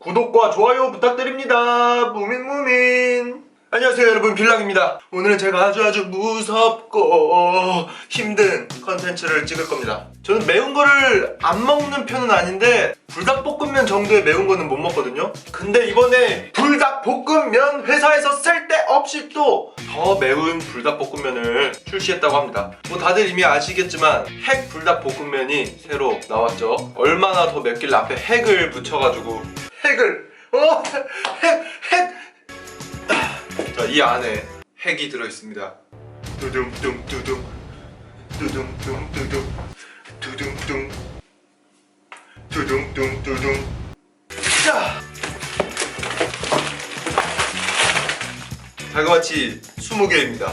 구독과 좋아요 부탁드립니다. 무민 무민. 안녕하세요 여러분 빌랑입니다. 오늘은 제가 아주 아주 무섭고 힘든 컨텐츠를 찍을 겁니다. 저는 매운 거를 안 먹는 편은 아닌데 불닭볶음면 정도의 매운 거는 못 먹거든요. 근데 이번에 불닭볶음면 회사에서 쓸데없이 또 더 매운 불닭볶음면을 출시했다고 합니다. 뭐 다들 이미 아시겠지만 핵 불닭볶음면이 새로 나왔죠. 얼마나 더 맵길래 앞에 핵을 붙여가지고 핵을 어 핵, 핵. 자, 이 안에 핵이 들어있습니다. 두둥둥 두둥 두둥둥 두둥 두둥둥 두둥둥 두둥 자 자그마치 20개입니다.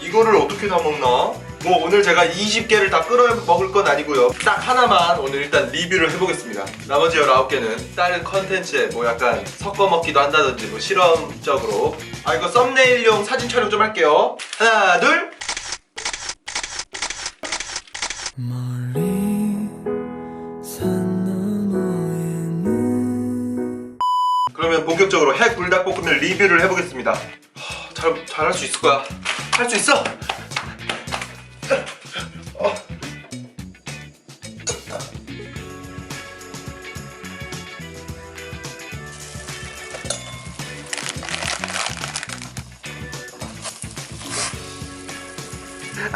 이거를 어떻게 다 먹나? 뭐 오늘 제가 20개를 다 끌어 먹을 건 아니고요. 딱 하나만 오늘 일단 리뷰를 해보겠습니다. 나머지 19개는 다른 컨텐츠에 뭐 약간 섞어 먹기도 한다든지 뭐 실험적으로 아 이거 썸네일용 사진 촬영 좀 할게요. 하나 둘 그러면 본격적으로 핵 불닭볶음면 리뷰를 해보겠습니다. 하, 잘 잘 할 수 있을 거야. 할 수 있어. 어.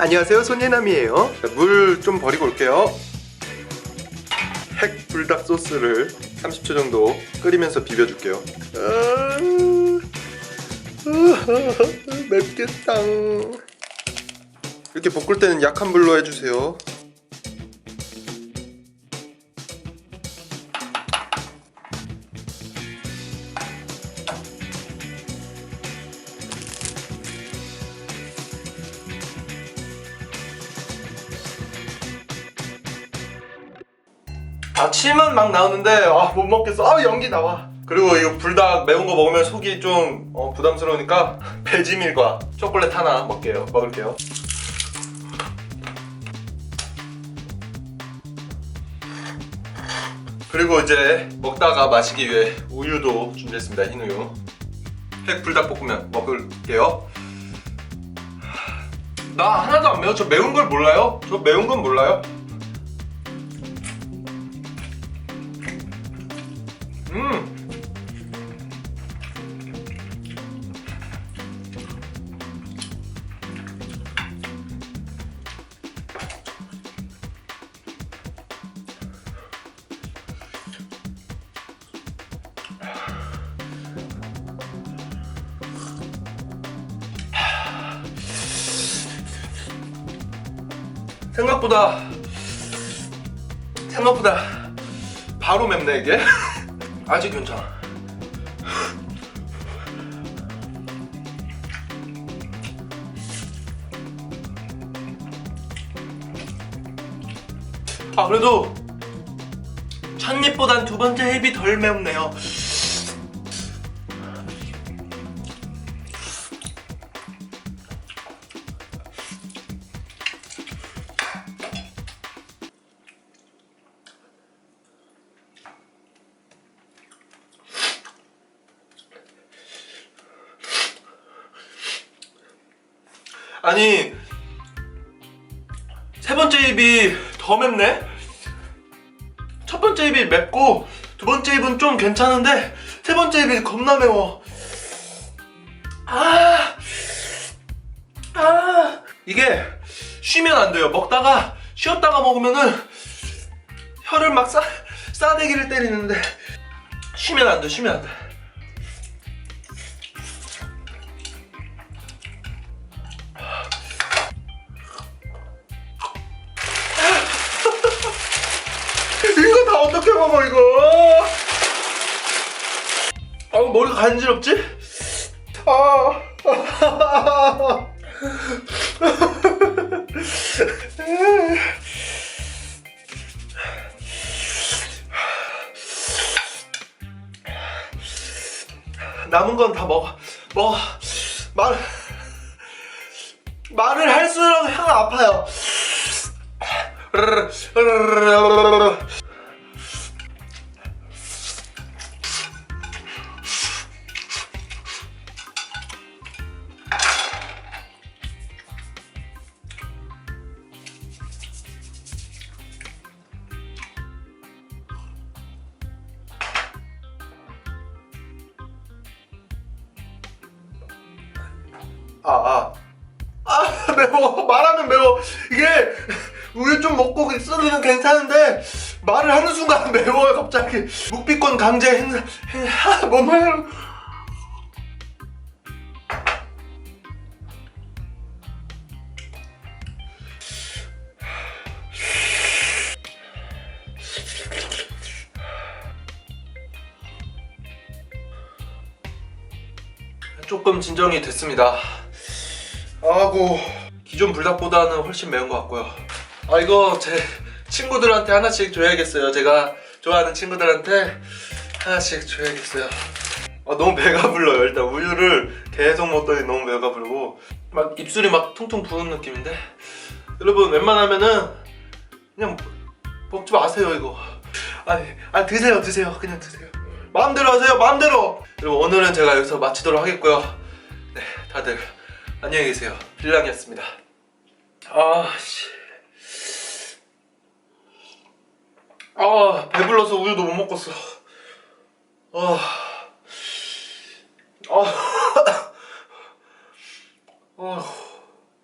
안녕하세요 손예남이에요. 물 좀 버리고 올게요. 핵 불닭 소스를 30초 정도 끓이면서 비벼줄게요. 아, 맵겠다. 이렇게 볶을 때는 약한 불로 해주세요 아침은 막 나오는데 아 못 먹겠어. 아 연기 나와. 그리고 이거 불닭 매운 거 먹으면 속이 좀 어, 부담스러우니까 배지밀과 초콜릿 하나 먹게요. 먹을게요. 그리고 이제 먹다가 마시기 위해 우유도 준비했습니다. 흰 우유. 핵 불닭볶음면 먹을게요. 나 하나도 안 매워. 저 매운 걸 몰라요? 저 매운 건 몰라요? 음. 생각보다 생각보다 바로 맵네 이게 아직 괜찮아. 아 그래도 첫 입보단 두 번째 입이 덜 맵네요 아니 세 번째 입이 더 맵네? 첫 번째 입이 맵고 두 번째 입은 좀 괜찮은데 세 번째 입이 겁나 매워. 아, 아 이게 쉬면 안 돼요. 먹다가 쉬었다가 먹으면은 혀를 막 싸, 싸대기를 때리는데 쉬면 안 돼 쉬면 안돼 먹어 이거? 아 머리가 간지럽지? 아. 남은 건 다 먹어. 먹어. 말 말을 할수록 혀가 아파요. 아, 아. 아, 매워. 말하면 매워. 이게 우유 좀 먹고 있으면 괜찮은데 말을 하는 순간 매워요, 갑자기. 묵비권 강제 행사, 행사, 뭔 말이야. 조금 진정이 됐습니다. 아고 기존 불닭보다는 훨씬 매운 것 같고요. 아 이거 제 친구들한테 하나씩 줘야겠어요. 제가 좋아하는 친구들한테 하나씩 줘야겠어요. 아 너무 배가 불러요. 일단 우유를 계속 먹더니 너무 배가 부르고 막 입술이 막 퉁퉁 부은 느낌인데 여러분 웬만하면은 그냥 먹지 마세요 이거. 아니 아 드세요 드세요 그냥 드세요. 마음대로 하세요 마음대로. 그리고 오늘은 제가 여기서 마치도록 하겠고요. 네 다들 안녕히 계세요. 빌랑이었습니다. 아 씨. 아 배불러서 우유도 못 먹겠어. 아. 아. 아.